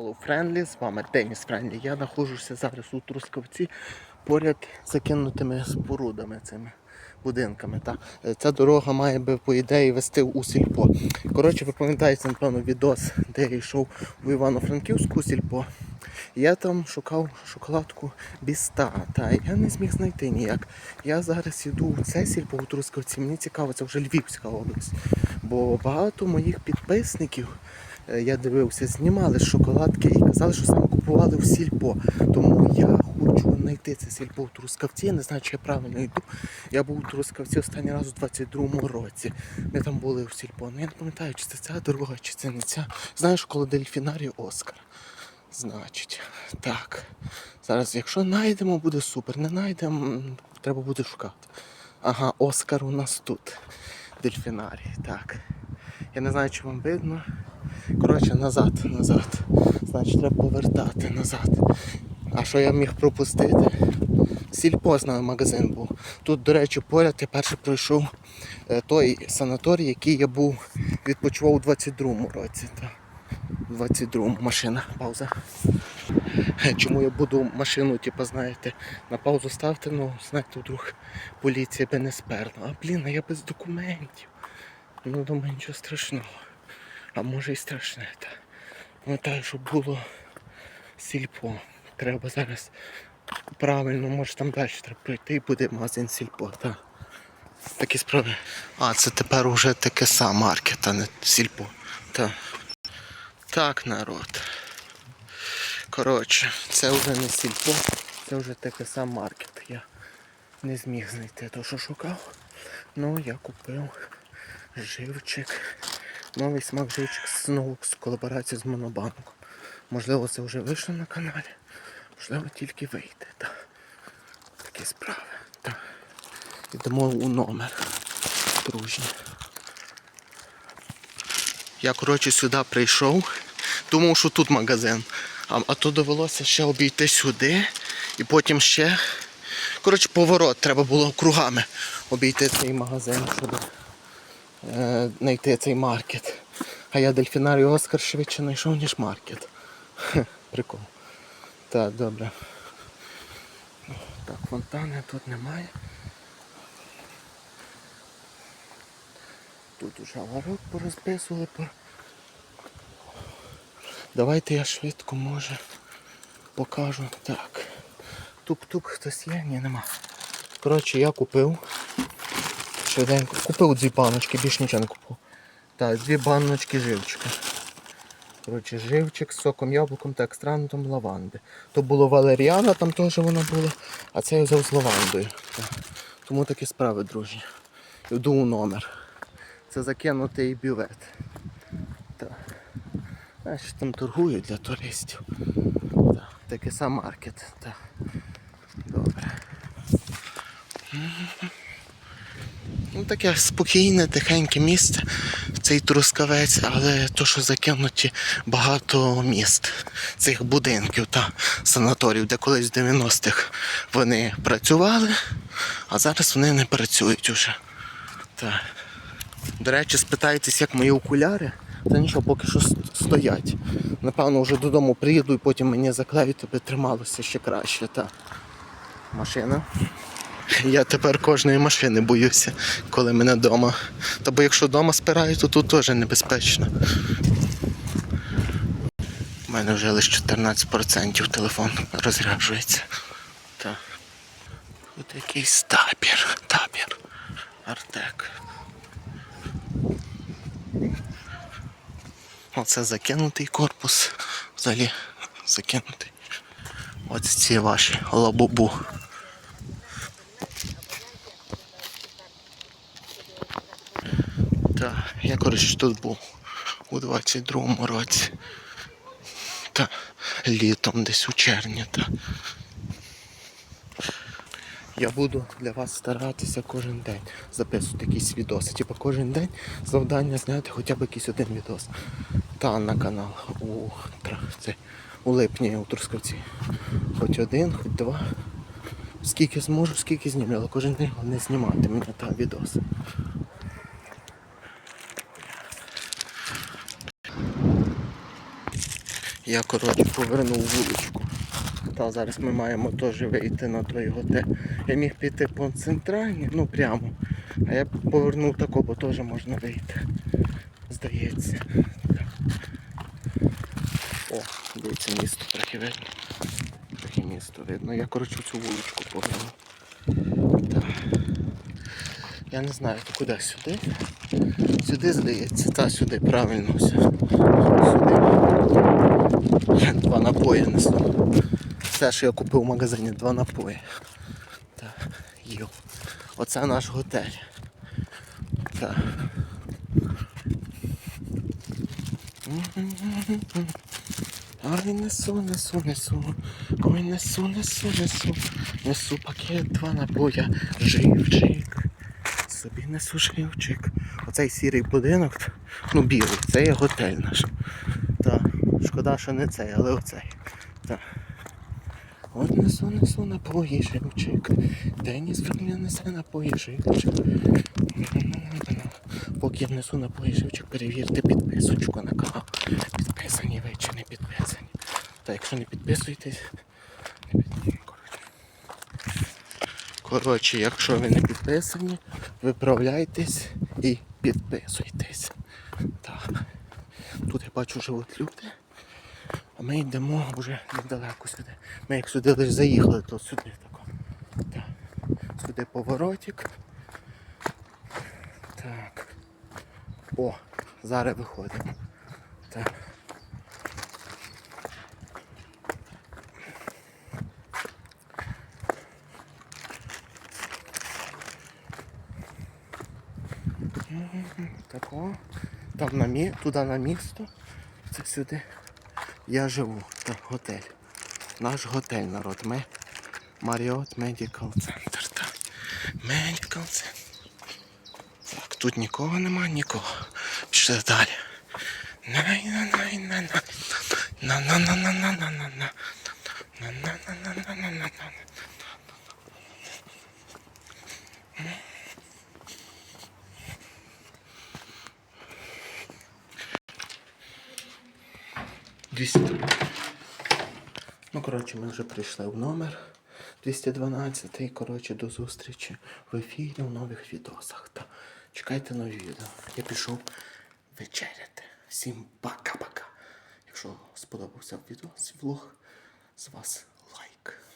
Hello Friendly, з вами Деніс Френдлі. Я знаходжуся зараз у Трускавці поряд закинутими спорудами цими будинками. Та. Е, Ця дорога має би, по ідеї, вести у сільпо. Коротше, ви пам'ятаєте, напевно, відос, де я йшов у Івано-Франківську сільпо. Я там шукав шоколадку Біста, та я не зміг знайти ніяк. Я зараз іду у це сільпо у Трускавці. Мені цікаво, це вже Львівська область. Бо багато моїх підписників я дивився, знімали шоколадки і казали, що саме купували в сільпо. Тому я хочу знайти це сільпо у Трускавці. Я не знаю, чи я правильно йду. Я був у Трускавці останній раз у 22-му році. Ми там були в сільпо. Ну я не пам'ятаю, чи це ця дорога, чи це не ця. Знаєш, коло дельфінарію Оскар. Значить, так. Зараз, якщо знайдемо, буде супер. Не знайдемо, треба буде шукати. Ага, Оскар у нас тут. Дельфінарій, так. Я не знаю, чи вам видно. Коротше, назад, назад. Значить, треба повертати назад. А що я міг пропустити? Сільпозна магазин був. Тут, до речі, поряд я перше пройшов е, той санаторій, який я був відпочивав у 22-му році. У 22-му машина, пауза. Е, Чому я буду машину, типу, знаєте, на паузу ставити, ну, знаєте, вдруг поліція би не сперла. А блін, а я без документів. Ну, думаю, нічого страшного. А може і страшне. Та. Пам'ятаю, що було сільпо. Треба зараз правильно, може там далі треба пройти і буде магазин сільпо. Та. Такі справи. А, це тепер уже таке сам маркет, а не сільпо. Та. Так, народ. Коротше, це вже не сільпо, це вже таке сам маркет. Я не зміг знайти те, що шукав. Ну, я купив живчик. Новий смак живчик знову з колаборації з монобанком. Можливо, це вже вийшло на каналі. Можливо, тільки вийде. Та. Такі справи. Та. Йдемо у номер. Дружні. Я, коротше, сюди прийшов. Думав, що тут магазин. А, а то довелося ще обійти сюди і потім ще. Коротше, поворот треба було кругами обійти цей магазин, е, знайти цей маркет. А я дельфінарій Оскар швидше знайшов, ніж маркет. Прикол. Так, добре. Так, фонтани тут немає. Тут уже ворот порозписували. Давайте я швидко може покажу. Так. Тук-тук хтось є? Ні, нема. Коротше, я купив. Швиденько. Купив дві баночки, більш нічого не купив. Так, дві баночки живчика. Коротше, живчик з соком яблуком та екстрактом лаванди. То було валеріана, там теж вона була, а це я взяв з лавандою. Так. Тому такі справи, друзі. Йду у номер. Це закинутий бювет. Так. Знаєш, там торгують для туристів. Так. Такий сам маркет. Так. Добре. Ну, таке спокійне, тихеньке місце, цей трускавець, але то, що закинуті багато міст, цих будинків та санаторів, де колись в 90-х вони працювали, а зараз вони не працюють уже. Так. До речі, спитаєтесь, як мої окуляри, та нічого, поки що стоять. Напевно, вже додому приїду і потім мені заклеють, аби трималося ще краще. Та. Машина. Я тепер кожної машини боюся, коли мене вдома. Та бо якщо вдома спирають, то тут теж небезпечно. У мене вже лише 14% телефон розряджується. Так. Тут якийсь табір. Табір. Артек. Оце закинутий корпус. Взагалі закинутий. Ось ці ваші лабубу. Так, я коротше тут був у 22-му році. Та літом десь у червні. Та. Я буду для вас старатися кожен день записувати якісь відоси. Типа кожен день завдання зняти хоча б якийсь один відос. Та на канал у, це, у липні у Трускавці. Хоч один, хоч два. Скільки зможу, скільки знімлю, але кожен день не знімати мені та відоси. Я, коротше, повернув вуличку. Та зараз ми маємо теж вийти на той готель. Я міг піти по центральній, ну прямо. А я повернув тако, бо теж можна вийти. Здається. О, дивіться, місто трохи видно. Трохи місто видно. Я, коротше, цю вуличку повернув. Так. Я не знаю, то куди сюди? Сюди здається, та сюди, правильно все. Сюди. Два напої несу. Все, що я купив в магазині, два напої. Так, йо. Оце наш готель. Так. Ой, несу, несу, несу. Ой, несу, несу, несу. Несу пакет, два напоя. Живчик. Собі несу живчик. Оцей сірий будинок, ну білий, це є готель наш. Так. Шкода, що не цей, але оцей. Так. От несу, несу напої живчик. Деніс мене несе напої живчик. Поки я несу напої живчик, перевірте підписочку на канал. Підписані ви чи не підписані. Та якщо не підписуєтесь, не під- коротше. Коротше, якщо ви не підписані, виправляйтесь і підписуйтесь. Так. Тут я бачу живуть люди. А ми йдемо вже недалеко сюди. Ми як сюди лише заїхали, то сюди тако. Так. Сюди поворотик. Так. О, зараз виходимо. Так. Тако. Там на мі... туди на місто. Це сюди. Я живу. Так, готель. Наш готель, народ. Ми Marriott Medical Center. Так. Medical. Так, тут нікого нема, нікого. Пішли далі. най 200. Ну, коротше, ми вже прийшли в номер 212 і коротше, до зустрічі в ефірі в нових відосах. Та Чекайте нові відео. Я пішов вечеряти. Всім пока-пока. Якщо сподобався відос, влог, з вас лайк.